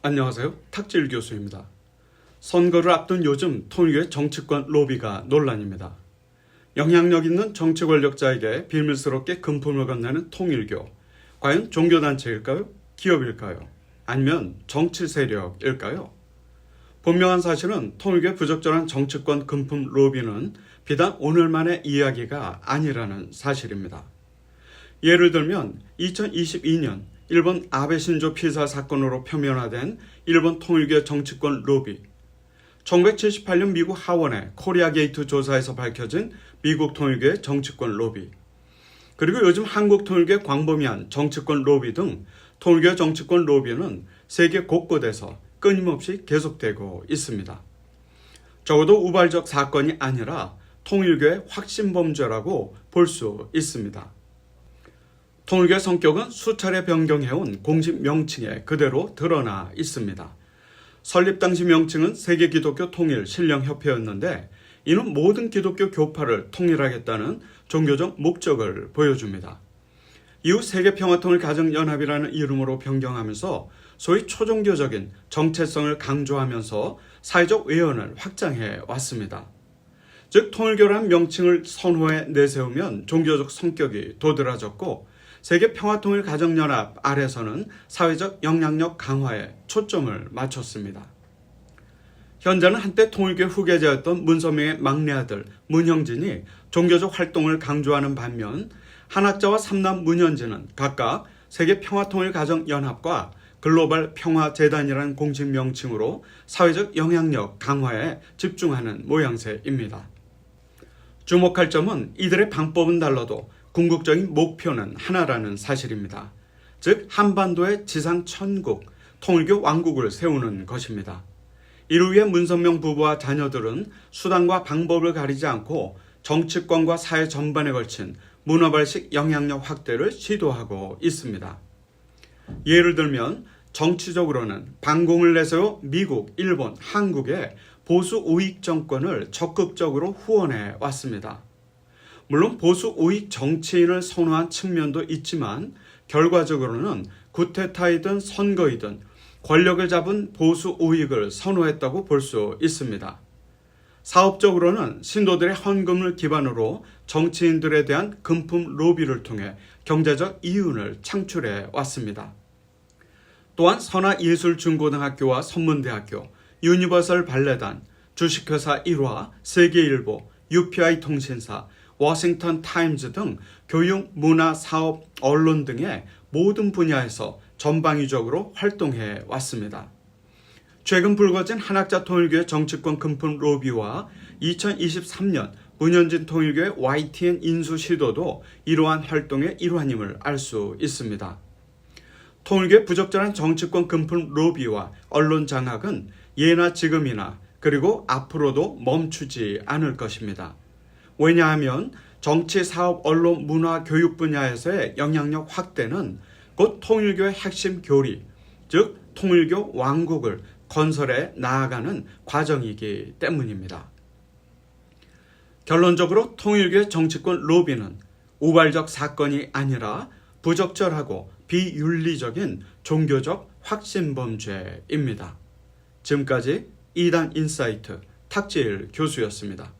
안녕하세요. 탁질 교수입니다. 선거를 앞둔 요즘 통일교의 정치권 로비가 논란입니다. 영향력 있는 정치 권력자에게 비밀스럽게 금품을 건네는 통일교. 과연 종교단체일까요? 기업일까요? 아니면 정치 세력일까요? 분명한 사실은 통일교의 부적절한 정치권 금품 로비는 비단 오늘만의 이야기가 아니라는 사실입니다. 예를 들면 2022년 일본 아베 신조 피살 사건으로 표면화된 일본 통일교 정치권 로비 1978년 미국 하원의 코리아 게이트 조사에서 밝혀진 미국 통일교의 정치권 로비 그리고 요즘 한국 통일교의 광범위한 정치권 로비 등 통일교 정치권 로비는 세계 곳곳에서 끊임없이 계속되고 있습니다. 적어도 우발적 사건이 아니라 통일교의 확신 범죄라고 볼 수 있습니다. 통일교의 성격은 수차례 변경해온 공식 명칭에 그대로 드러나 있습니다. 설립 당시 명칭은 세계 기독교 통일 신령협회였는데 이는 모든 기독교 교파를 통일하겠다는 종교적 목적을 보여줍니다. 이후 세계평화통일 가정연합이라는 이름으로 변경하면서 소위 초종교적인 정체성을 강조하면서 사회적 외연을 확장해 왔습니다. 즉 통일교라는 명칭을 선호해 내세우면 종교적 성격이 도드라졌고 세계 평화통일 가정연합 아래서는 사회적 영향력 강화에 초점을 맞췄습니다. 현재는 한때 통일교 후계자였던 문선명의 막내 아들 문형진이 종교적 활동을 강조하는 반면 한학자와 삼남 문현진은 각각 세계 평화통일 가정연합과 글로벌 평화재단이라는 공식 명칭으로 사회적 영향력 강화에 집중하는 모양새입니다. 주목할 점은 이들의 방법은 달라도 궁극적인 목표는 하나라는 사실입니다. 즉 한반도의 지상 천국, 통일교 왕국을 세우는 것입니다. 이를 위해 문선명 부부와 자녀들은 수단과 방법을 가리지 않고 정치권과 사회 전반에 걸친 문화발식 영향력 확대를 시도하고 있습니다. 예를 들면 정치적으로는 반공을 내세워 미국, 일본, 한국의 보수 우익 정권을 적극적으로 후원해 왔습니다. 물론 보수 우익 정치인을 선호한 측면도 있지만 결과적으로는 구테타이든 선거이든 권력을 잡은 보수 우익을 선호했다고 볼 수 있습니다. 사업적으로는 신도들의 헌금을 기반으로 정치인들에 대한 금품 로비를 통해 경제적 이윤을 창출해 왔습니다. 또한 선화예술중고등학교와 선문대학교, 유니버설 발레단, 주식회사 1화, 세계일보, UPI 통신사, 워싱턴 타임즈 등 교육, 문화, 사업, 언론 등의 모든 분야에서 전방위적으로 활동해 왔습니다. 최근 불거진 한학자 통일교의 정치권 금품 로비와 2023년 문현진 통일교의 YTN 인수 시도도 이러한 활동의 일환임을 알 수 있습니다. 통일교의 부적절한 정치권 금품 로비와 언론 장악은 예나 지금이나 그리고 앞으로도 멈추지 않을 것입니다. 왜냐하면 정치, 사업, 언론, 문화, 교육 분야에서의 영향력 확대는 곧 통일교의 핵심 교리, 즉 통일교 왕국을 건설해 나아가는 과정이기 때문입니다. 결론적으로 통일교의 정치권 로비는 우발적 사건이 아니라 부적절하고 비윤리적인 종교적 확신범죄입니다. 지금까지 2단 인사이트 탁재일 교수였습니다.